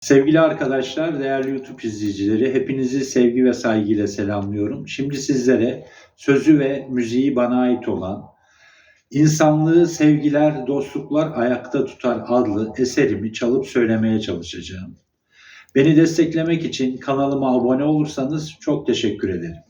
Sevgili arkadaşlar, değerli YouTube izleyicileri, hepinizi sevgi ve saygıyla selamlıyorum. Şimdi sizlere sözü ve müziği bana ait olan İnsanlığı Sevgiler, Dostluklar Ayakta Tutar adlı eserimi çalıp söylemeye çalışacağım. Beni desteklemek için kanalıma abone olursanız çok teşekkür ederim.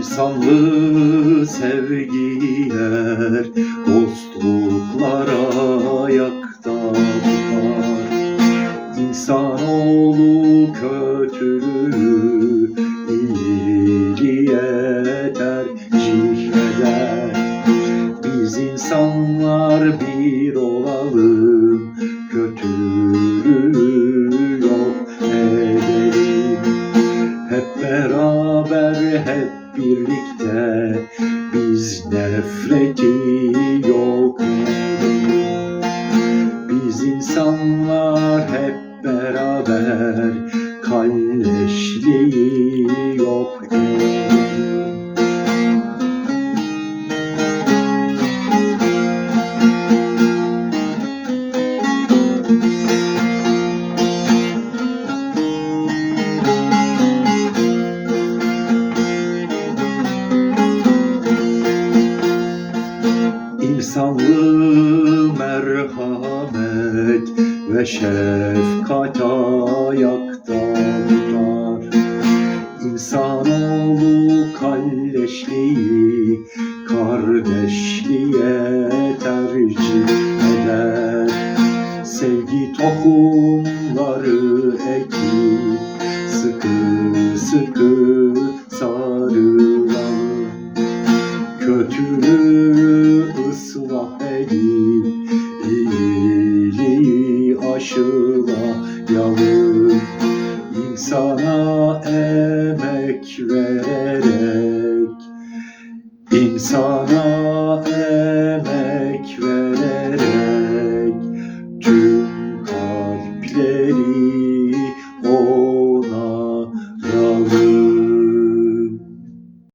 İnsanlığı sevgiler, dostluklar ayakta tutar. İnsanoğlu kötülüğü iyiliğe tercih eder. Biz insanlar bir olalım, birlikte biz nefreti yok. Biz insanlar hep beraber kalleşliği yok edelim. Merhamet ve şefkat ayakta tutar. İnsanoğlu kalleşliği kardeşliğe tercih eder. Sevgi tohumları ekip sıkı sıkı sarılalım. Kötülüğü İnsana emek vererek insana